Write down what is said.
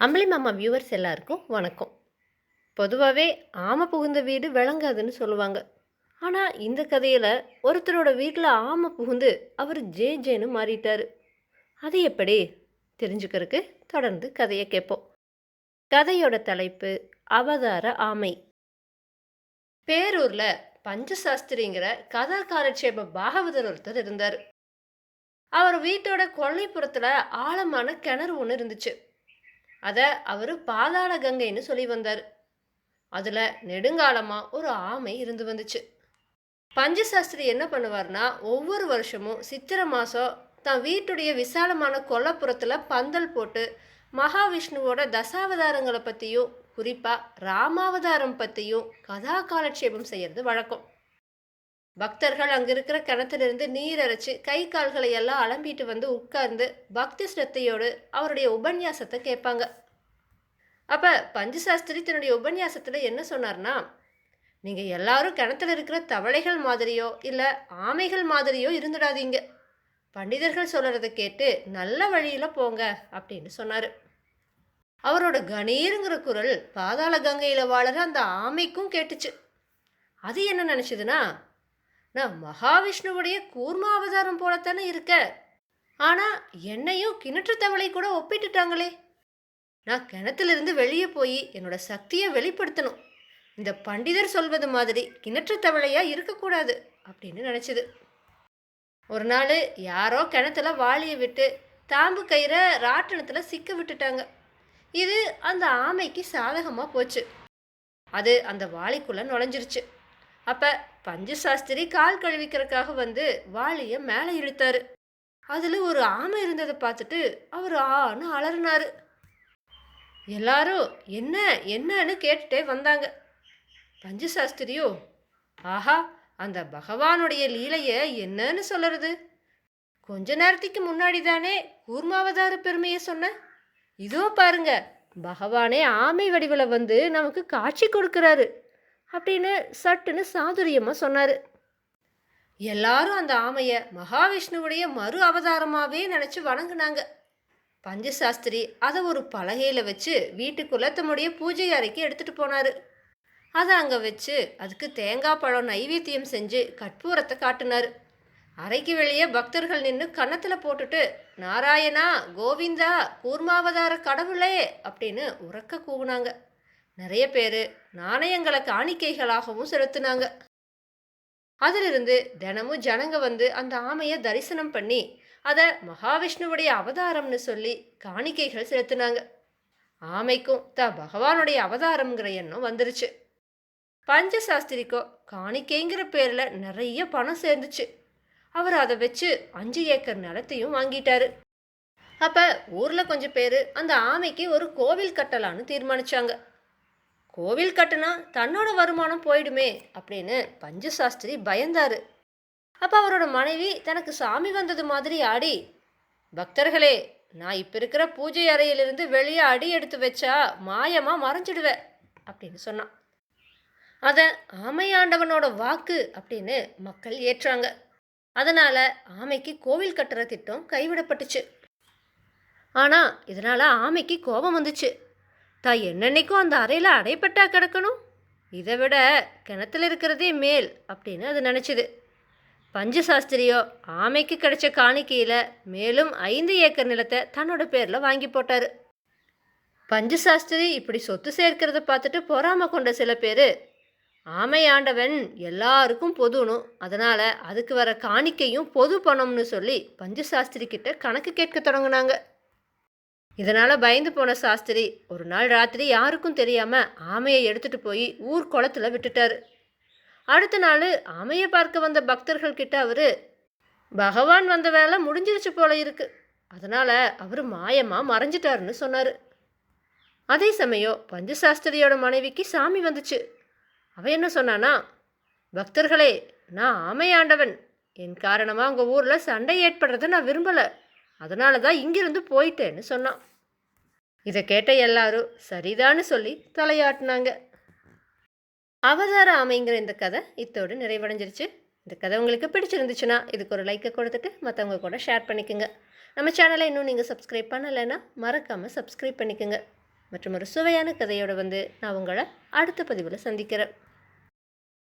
அம்பளி மாமா வியூவர்ஸ் எல்லாருக்கும் வணக்கம். பொதுவாகவே ஆமை புகுந்த வீடு விளங்காதுன்னு சொல்லுவாங்க. ஆனால் இந்த கதையில் ஒருத்தரோட வீட்டில் ஆமை புகுந்து அவர் ஜே ஜேன்னு மாறிட்டார். அது எப்படி? தெரிஞ்சுக்கிறதுக்கு தொடர்ந்து கதையை கேட்போம். கதையோட தலைப்பு அவதார ஆமை. பேரூரில் பஞ்சசாஸ்திரிங்கிற கதா காலட்சேப பாகவதர் ஒருத்தர் இருந்தார். அவர் வீட்டோட கொல்லைப்புறத்தில் ஆழமான கிணறு ஒன்று இருந்துச்சு. அதை அவர் பாதாள கங்கைன்னு சொல்லி வந்தார். அதில் நெடுங்காலமாக ஒரு ஆமை இருந்து வந்துச்சு. பஞ்சசாஸ்திரி என்ன பண்ணுவார்னா ஒவ்வொரு வருஷமும் சித்திரை மாதம் தான் வீட்டுடைய விசாலமான கொல்லப்புறத்தில் பந்தல் போட்டு மகாவிஷ்ணுவோட தசாவதாரங்களை பற்றியும் குறிப்பாக ராமாவதாரம் பற்றியும் கதா காலட்சேபம் செய்கிறது வழக்கம். பக்தர்கள் அங்கே இருக்கிற கிணத்திலிருந்து நீர் அரைச்சி கை கால்களை எல்லாம் அலம்பிட்டு வந்து உட்கார்ந்து பக்தி ஸ்ரத்தையோடு அவருடைய உபன்யாசத்தை கேட்பாங்க. அப்போ பஞ்சசாஸ்திரி தன்னுடைய உபன்யாசத்தில் என்ன சொன்னார்னா நீங்கள் எல்லாரும் கிணத்துல இருக்கிற தவளைகள் மாதிரியோ இல்லை ஆமைகள் மாதிரியோ இருந்துடாதீங்க. பண்டிதர்கள் சொல்கிறத கேட்டு நல்ல வழியில் போங்க அப்படின்னு சொன்னார். அவரோட கணீருங்கிற குரல் பாதாள கங்கையில் வாழற அந்த ஆமைக்கும் கேட்டுச்சு. அது என்ன நினச்சிதுன்னா நான் மகாவிஷ்ணுவுடைய கூர்மா அவதாரம் போலத்தானே இருக்க? ஆனால் என்னையும் கிணற்று தவளை கூட ஒப்பிட்டுட்டாங்களே. நான் கிணத்துலேருந்து வெளியே போய் என்னோட சக்தியை வெளிப்படுத்தணும். இந்த பண்டிதர் சொல்வது மாதிரி கிணற்று தவளையாக இருக்கக்கூடாது அப்படின்னு நினச்சிது. ஒரு நாள் யாரோ கிணத்துல வாளியை விட்டு தாம்பு கயிறை ராட்டணத்தில் சிக்க விட்டுட்டாங்க. இது அந்த ஆமைக்கு சாதகமாக போச்சு. அது அந்த வாளிக்குள்ளே நுழைஞ்சிருச்சு. அப்போ பஞ்சசாஸ்திரி கால் கழுவிக்கிறதுக்காக வந்து வாளியை மேலே இழுத்தாரு. அதில் ஒரு ஆமை இருந்ததை பார்த்துட்டு அவர் ஆன்னு அலறினாரு. எல்லாரும் என்ன என்னன்னு கேட்டுட்டே வந்தாங்க. பஞ்சசாஸ்திரியோ ஆஹா அந்த பகவானுடைய லீலையை என்னன்னு சொல்லுறது? கொஞ்ச நேரத்துக்கு முன்னாடி தானே கூர்மாவதார பெருமையை சொன்ன? இதோ பாருங்க பகவானே ஆமை வடிவில் வந்து நமக்கு காட்சி கொடுக்குறாரு. அப்படின்னு சட்டுன்னு சாதுரியமாக சொன்னார். எல்லாரும் அந்த ஆமையை மகாவிஷ்ணுவுடைய மறு அவதாரமாகவே நினச்சி வணங்குனாங்க. பஞ்சசாஸ்திரி அதை ஒரு பலகையில் வச்சு வீட்டுக்குள்ளே தம்முடைய பூஜை அறைக்கு எடுத்துகிட்டு போனார். அதை அங்கே வச்சு அதுக்கு தேங்காய் பழம் நைவேத்தியம் செஞ்சு கற்பூரத்தை காட்டினார். அறைக்கு வெளியே பக்தர்கள் நின்று கன்னத்தில் போட்டுட்டு நாராயணா கோவிந்தா கூர்மாவதார கடவுளே அப்படின்னு உறக்க கூவுனாங்க. நிறைய பேர் நாணயங்களை காணிக்கைகளாகவும் செலுத்தினாங்க. அதிலிருந்து தினமும் ஜனங்க வந்து அந்த ஆமையை தரிசனம் பண்ணி அதை மகாவிஷ்ணுவுடைய அவதாரம்னு சொல்லி காணிக்கைகள் செலுத்தினாங்க. ஆமைக்கும் த பகவானுடைய அவதாரம்ங்கிற எண்ணம் வந்துருச்சு. பஞ்சசாஸ்திரிக்கோ காணிக்கைங்கிற பேரில் நிறைய பணம் சேர்ந்துச்சு. அவர் அதை வச்சு அஞ்சு ஏக்கர் நிலத்தையும் வாங்கிட்டாரு. அப்போ ஊரில் கொஞ்சம் பேர் அந்த ஆமைக்கு ஒரு கோவில் கட்டலான்னு தீர்மானிச்சாங்க. கோவில் கட்டுனா தன்னோட வருமானம் போயிடுமே அப்படின்னு பஞ்சசாஸ்திரி பயந்தாரு. அப்போ அவரோட மனைவி தனக்கு சாமி வந்தது மாதிரி ஆடி பக்தர்களே நான் இப்போ இருக்கிற பூஜை அறையிலிருந்து வெளியே அடி எடுத்து வச்சா மாயமாக மறைஞ்சிடுவேன் அப்படின்னு சொன்னான் அதை ஆமையாண்டவனோட வாக்கு அப்படின்னு மக்கள் ஏற்றாங்க. அதனால் ஆமைக்கு கோவில் கட்டுற திட்டம் கைவிடப்பட்டுச்சு. ஆனால் இதனால் ஆமைக்கு கோபம் வந்துச்சு. தான் என்னன்னைக்கும் அந்த அறையில் அடைப்பட்டா கிடக்கணும்? இதை விட கிணத்துல இருக்கிறதே மேல் அப்படின்னு அது நினச்சிது. பஞ்சசாஸ்திரியோ ஆமைக்கு கிடைச்ச காணிக்கையில் மேலும் ஐந்து ஏக்கர் நிலத்தை தன்னோட பேரில் வாங்கி போட்டார். பஞ்சசாஸ்திரி இப்படி சொத்து சேர்க்கிறத பார்த்துட்டு பொறாம கொண்ட சில பேர் ஆமை ஆண்டவன் எல்லாருக்கும் பொதுணும் அதனால் அதுக்கு வர காணிக்கையும் பொது பணம்னு சொல்லி பஞ்சசாஸ்திரி கிட்ட கணக்கு கேட்க தொடங்கினாங்க. இதனால் பயந்து போன சாஸ்திரி ஒரு நாள் ராத்திரி யாருக்கும் தெரியாமல் ஆமையை எடுத்துகிட்டு போய் ஊர் குளத்தில் விட்டுட்டார். அடுத்த நாள் ஆமையை பார்க்க வந்த பக்தர்கள் கிட்ட அவர் பகவான் வந்த வேலை முடிஞ்சிருச்சு போல இருக்கு. அதனால் அவர் மாயமாக மறைஞ்சிட்டாருன்னு சொன்னார். அதே சமயம் பஞ்சசாஸ்திரியோட மனைவிக்கு சாமி வந்துச்சு. அவ என்ன சொன்னானா பக்தர்களே நான் ஆமையாண்டவன். என் காரணமாக உங்கள் ஊரில் சண்டை ஏற்படுறத நான் விரும்பலை. அதனால தான் இங்கிருந்து போயிட்டேன்னு சொன்னான். இதை கேட்ட எல்லாரும் சரிதான்னு சொல்லி தலையாட்டினாங்க. அவதார அமைங்கிற இந்த கதை இத்தோடு நிறைவடைஞ்சிருச்சு. இந்த கதை உங்களுக்கு பிடிச்சிருந்துச்சுன்னா இதுக்கு ஒரு லைக்கை கொடுத்துட்டு மற்றவங்க கூட ஷேர் பண்ணிக்கோங்க. நம்ம சேனலை இன்னும் நீங்கள் சப்ஸ்கிரைப் பண்ணலைன்னா மறக்காமல் சப்ஸ்கிரைப் பண்ணிக்கோங்க. மற்றும் ஒரு சுவையான கதையோடு வந்து நான் உங்களை அடுத்த பதிவில் சந்திக்கிறேன்.